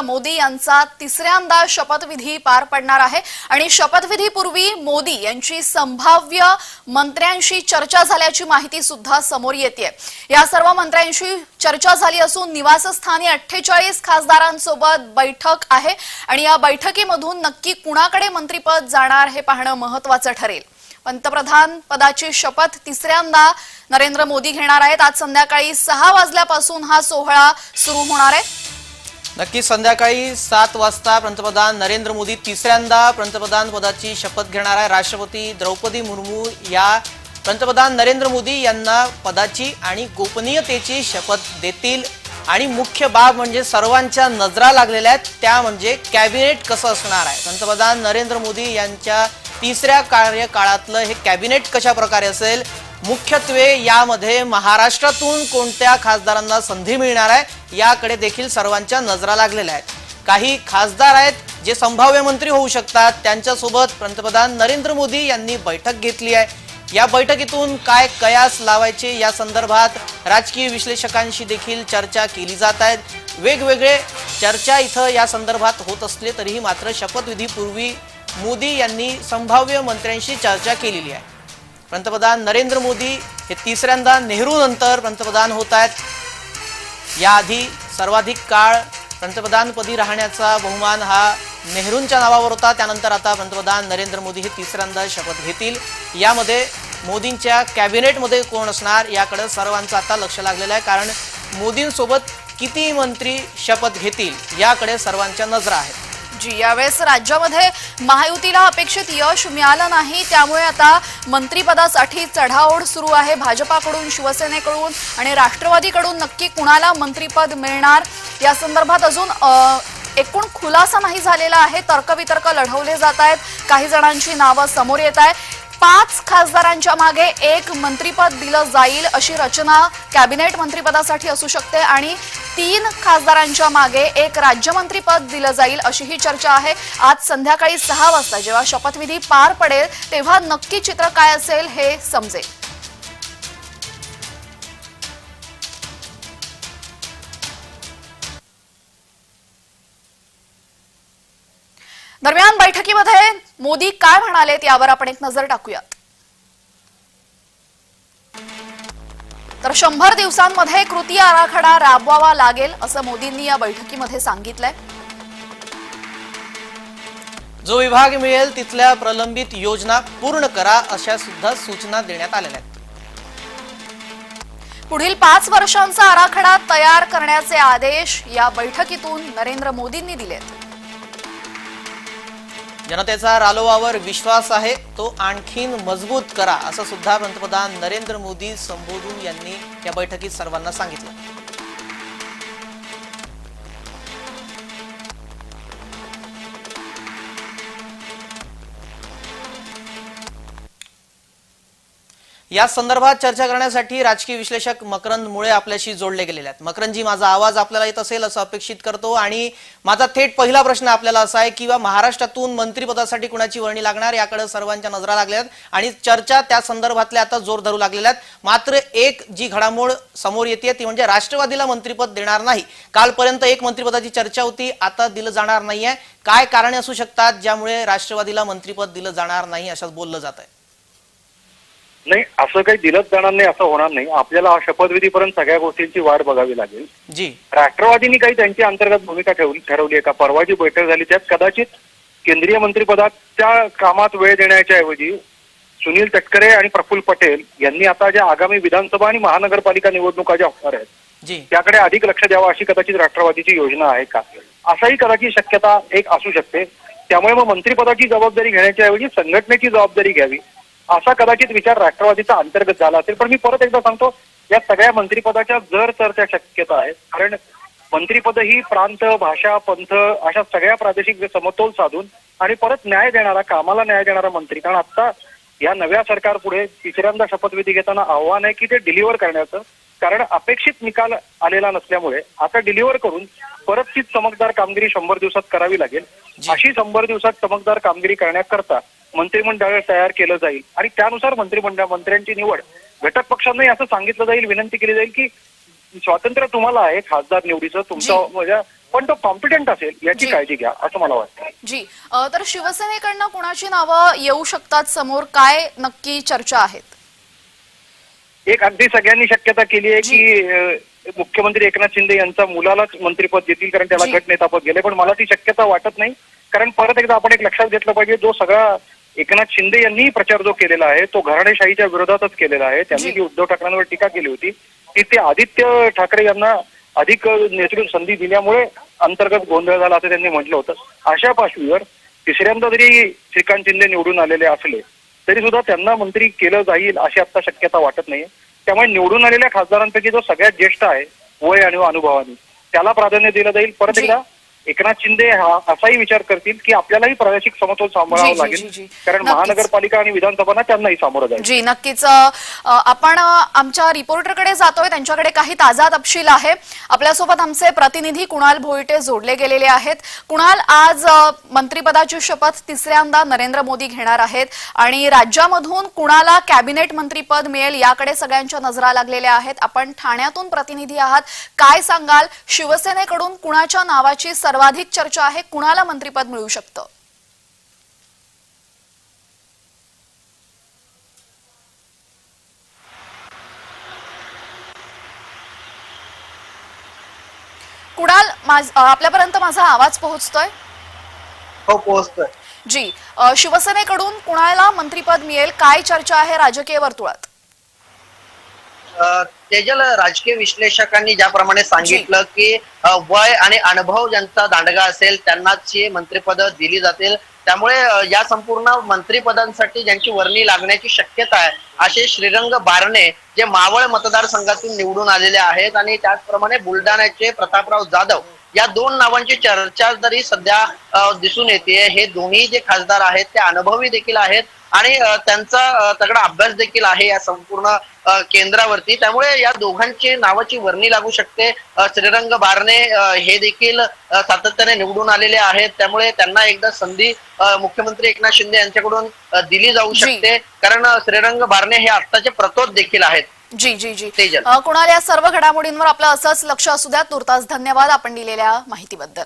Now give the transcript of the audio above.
मोदी यांचा तिसऱ्यांदा शपथविधी पार पडणार आहे. आणि शपथविधीपूर्वी मोदी यांची संभाव्य मंत्र्यांशी चर्चा झाल्याची माहिती सुद्धा समोर येते या सर्व मंत्र्यांशी चर्चा झाली असून निवासस्थानी अठ्ठेचाळीस खासदारांसोबत बैठक आहे. आणि या बैठकीमधून नक्की कुणाकडे मंत्रीपद जाणार हे पाहणं महत्वाचं ठरेल. पंतप्रधान पदाची शपथ तिसऱ्यांदा नरेंद्र मोदी घेणार आहेत. आज संध्याकाळी सहा वाजल्यापासून हा सोहळा सुरू होणार आहे. नक्की संध्याकाळी सात वाजता पंतप्रधान नरेंद्र मोदी तिसऱ्यांदा पंतप्रधान पदाची शपथ घेणार आहे. राष्ट्रपती द्रौपदी मुर्मू या पंतप्रधान नरेंद्र मोदी यांना पदाची आणि गोपनीयतेची शपथ देतील. आणि मुख्य बाब म्हणजे सर्वांच्या नजरा लागलेल्या आहेत. त्या म्हणजे कॅबिनेट कसं असणार आहे? पंतप्रधान नरेंद्र मोदी यांच्या तिसऱ्या कार्यकाळातलं हे कॅबिनेट कशा प्रकारे असेल? मुख्यत्वे यामध्ये महाराष्ट्रातून कोणत्या खासदारांना संधी मिळणार आहे याकडे देखील सर्वांच्या नजरा लागलेल्या आहेत. काही खासदार आहेत जे संभाव्य मंत्री होऊ शकतात त्यांच्यासोबत पंतप्रधान नरेंद्र मोदी यांनी बैठक घेतली आहे. या बैठकीतून काय कयास लावायचे या संदर्भात राजकीय विश्लेषकांशी देखील चर्चा केली जात आहेत वेगवेगळे चर्चा इथं या संदर्भात होत असले तरीही मात्र शपथविधीपूर्वी मोदी यांनी संभाव्य मंत्र्यांशी चर्चा केलेली आहे. पंतप्रधान नरेंद्र मोदी हे तिसऱ्यांदा नेहरू नंतर पंतप्रधान होत आहेत. याआधी सर्वाधिक काळ पंतप्रधानपदी राहण्याचा बहुमान हा नेहरूंच्या नावावर होता. त्यानंतर आता पंतप्रधान नरेंद्र मोदी हे तिसऱ्यांदा शपथ घेतील. यामध्ये मोदींच्या कॅबिनेटमध्ये कोण असणार याकडे सर्वांचं आता लक्ष लागलेलं आहे. कारण मोदींसोबत किती मंत्री शपथ घेतील याकडे सर्वांच्या नजरा आहेत. जी यावेळेस राज्यामध्ये महायुतीला अपेक्षित यश मिळालं नाही त्यामुळे आता मंत्रिपदासाठी चढाओढ सुरू आहे. भाजपाकडून शिवसेनेकडून आणि राष्ट्रवादीकडून नक्की कुणाला मंत्रिपद मिळणार? या संदर्भात अजून एकूण खुलासा नाही झालेला आहे. तर्कवितर्क लढवले जात आहेत. काही जणांची नावं समोर येत आहे पाच खासदारांच्या मागे एक मंत्रीपद दिलं जाईल अशी रचना कॅबिनेट मंत्रिपदासाठी असू शकते आणि तीन खासदारांच्या मागे एक राज्यमंत्रीपद दिलं जाईल अशी ही चर्चा आहे. आज संध्याकाळी सहा वाजता जेव्हा शपथविधी पार पडेल तेव्हा नक्की चित्र काय असेल हे समजेल. दरम्यान बैठकीमध्ये मोदी काय म्हणालेत यावर आपण एक नजर टाकूयात. तर शंभर दिवसांमध्ये कृती आराखडा राबवावा लागेल असं मोदींनी या बैठकीमध्ये सांगितलंय. जो विभाग मिळेल तिथल्या प्रलंबित योजना पूर्ण करा अशा सुद्धा सूचना देण्यात आलेल्या आहेत. पुढील पाच वर्षांचा आराखडा तयार करण्याचे आदेश या बैठकीतून नरेंद्र मोदींनी दिलेत. जनतेचा रालोवावर विश्वास आहे तो आणखीन मजबूत करा असं सुद्धा पंतप्रधान नरेंद्र मोदी संबोधून यांनी या बैठकीत सर्वांना सांगितलं. या संदर्भात चर्चा करण्यासाठी राजकीय विश्लेषक मकरंद मुळे आपल्याशी जोडले गेलेले आहेत. मकरंदजी माझा आवाज आपल्याला येत असेल असं अपेक्षित करतो आणि माझा थेट पहिला प्रश्न आपल्याला असा आहे किंवा महाराष्ट्रातून मंत्रिपदासाठी कुणाची वर्णी लागणार याकडे सर्वांच्या नजरा लागल्या आहेत आणि चर्चा त्या संदर्भातल्या आता जोर धरू लागलेल्या आहेत. मात्र एक जी घडामोड समोर येते ती म्हणजे राष्ट्रवादीला मंत्रिपद देणार नाही. कालपर्यंत एक मंत्रिपदाची चर्चा होती आता दिलं जाणार नाहीये. काय कारणे असू शकतात ज्यामुळे राष्ट्रवादीला मंत्रिपद दिलं जाणार नाही असं बोललं जात आहे नाही असं काही दिलंच जाणार नाही असं होणार नाही. आपल्याला हा शपथविधीपर्यंत सगळ्या गोष्टींची वाट बघावी लागेल. जी. राष्ट्रवादीनी काही त्यांची अंतर्गत भूमिका ठेवली ठरवली आहे का? परवा जी बैठक झाली त्यात कदाचित केंद्रीय मंत्रिपदाच्या कामात वेळ देण्याच्या ऐवजी सुनील तटकरे आणि प्रफुल्ल पटेल यांनी आता ज्या आगामी विधानसभा आणि महानगरपालिका निवडणुका ज्या होणार आहेत जी. त्याकडे अधिक लक्ष द्यावं अशी कदाचित राष्ट्रवादीची योजना आहे का? असाही कदाचित शक्यता एक असू शकते. त्यामुळे मग मंत्रिपदाची जबाबदारी घेण्याच्या ऐवजी संघटनेची जबाबदारी घ्यावी. असा कदाचित विचार राष्ट्रवादीचा अंतर्गत झाला असेल पण मी परत एकदा सांगतो या सगळ्या मंत्रिपदाच्या जर तरच्या शक्यता आहेत कारण मंत्रिपद ही प्रांत भाषा पंथ अशा सगळ्या प्रादेशिक समतोल साधून आणि परत न्याय देणारा कामाला न्याय देणारा मंत्री. कारण आता या नव्या सरकार पुढे तिसऱ्यांदा शपथविधी घेताना आव्हान आहे की ते डिलिव्हर करण्याचं. कारण अपेक्षित निकाल आलेला नसल्यामुळे आता डिलिव्हर करून परत तीच चमकदार कामगिरी शंभर दिवसात करावी लागेल. अशी शंभर दिवसात चमकदार कामगिरी करण्याकरता मंत्रिमंडळ तयार केलं जाईल. आणि त्यानुसार मंत्रिमंडळ मंत्र्यांची निवड. घटक पक्षांनाही असं सांगितलं जाईल विनंती केली जाईल की स्वातंत्र्य तुम्हाला आहे खासदार निवडीचं तुमचं म्हणजे पण तो कॉम्पिटंट असेल याची. काळजी घ्या असं मला वाटतं. जी. तर शिवसेनेकडनं कुणाची नावं येऊ शकतात समोर? काय नक्की चर्चा आहेत? एक अगदी सगळ्यांनी शक्यता केली आहे की मुख्यमंत्री एकनाथ शिंदे यांचा मुलालाच मंत्रीपद देतील कारण त्याला. गटनेतापद गेले पण मला ती शक्यता वाटत नाही. कारण परत एकदा आपण एक लक्षात घेतलं पाहिजे जो सगळा एकनाथ शिंदे यांनी प्रचार जो केलेला आहे तो घराणेशाहीच्या विरोधातच केलेला आहे त्यांनी जी. उद्धव ठाकरेंवर टीका केली होती ती ते आदित्य ठाकरे यांना अधिक नेतृत्व संधी दिल्यामुळे अंतर्गत गोंधळ झाला असं त्यांनी म्हटलं होतं अशा पार्श्वभूमीवर तिसऱ्यांदा जरी श्रीकांत शिंदे निवडून आलेले असले तरी सुद्धा त्यांना मंत्री केलं जाईल अशी आता शक्यता वाटत नाहीये त्यामुळे निवडून आलेल्या खासदारांपैकी जो सगळ्यात ज्येष्ठ आहे वय आणि अनुभवाने त्याला प्राधान्य दिलं जाईल परत. एकदा एकनाथ शिंदे हा असाही विचार करतील की आपल्यालाही प्रादेशिक समतोल सांभाळावं जी, जी, लागेल. जी. कारण नक्कीच. महानगरपालिका आणि विधानसभांना त्यांनाही सामोरं जाईल जी नक्कीच. अ, अ, आपण अ, आमच्या रिपोर्टरकडे जातोय. त्यांच्याकडे काही ताजा तपशील आहे. आपल्यासोबत आमचे प्रतिनिधी कुणाल भोईटे जोडले गेलेले आहेत. कुणाल आज अ, मंत्रिपदाची शपथ तिसऱ्यांदा नरेंद्र मोदी घेणार आहेत. आणि राज्यामधून कुणाला कॅबिनेट मंत्रीपद मिळेल याकडे सगळ्यांच्या नजरा लागलेल्या आहेत. आपण ठाण्यातून प्रतिनिधी आहात. काय सांगाल? शिवसेनेकडून कुणाच्या नावाची सर्वाधिक चर्चा आहे कुणाला मंत्रीपद मिळू शकतं? कुणाल आपल्यापर्यंत माझा आवाज पोहोचतोय? हो पोहोचतोय. जी शिवसेनेकडून कुणाला मंत्रीपद मिळेल काय चर्चा आहे राजकीय वर्तुळात? तेजल राजकीय विश्लेषकांनी ज्याप्रमाणे सांगितलं की वय आणि अनुभव ज्यांचा दांडगा असेल त्यांनाच ही मंत्रिपद दिली जातील. त्यामुळे या संपूर्ण मंत्रिपदांसाठी ज्यांची वर्णी लागण्याची शक्यता आहे असे श्रीरंग बारणे जे मावळ मतदारसंघातून निवडून आलेले आहेत आणि त्याचप्रमाणे बुलढाण्याचे प्रतापराव जाधव या दोन नावांची चर्चा तरी सध्या दिसून येते हे दोन्ही जे खासदार आहेत ते अनुभवी देखील आहेत आणि त्यांचा तगडा अभ्यास देखील आहे या संपूर्ण केंद्रावरती. त्यामुळे या दोघांची नावाची वर्णी लागू शकते. श्रीरंग बारणे हे देखील सातत्याने निवडून आलेले आहेत. त्यामुळे त्यांना एकदा संधी मुख्यमंत्री एकनाथ शिंदे यांच्याकडून दिली जाऊ. शकते. कारण श्रीरंग बारणे हे आत्ताचे प्रतोद देखील आहेत. जी जी जी. कुणाल या सर्व घडामोडींवर आपलं असंच लक्ष असू द्या. तुर्तास धन्यवाद आपण दिलेल्या माहितीबद्दल.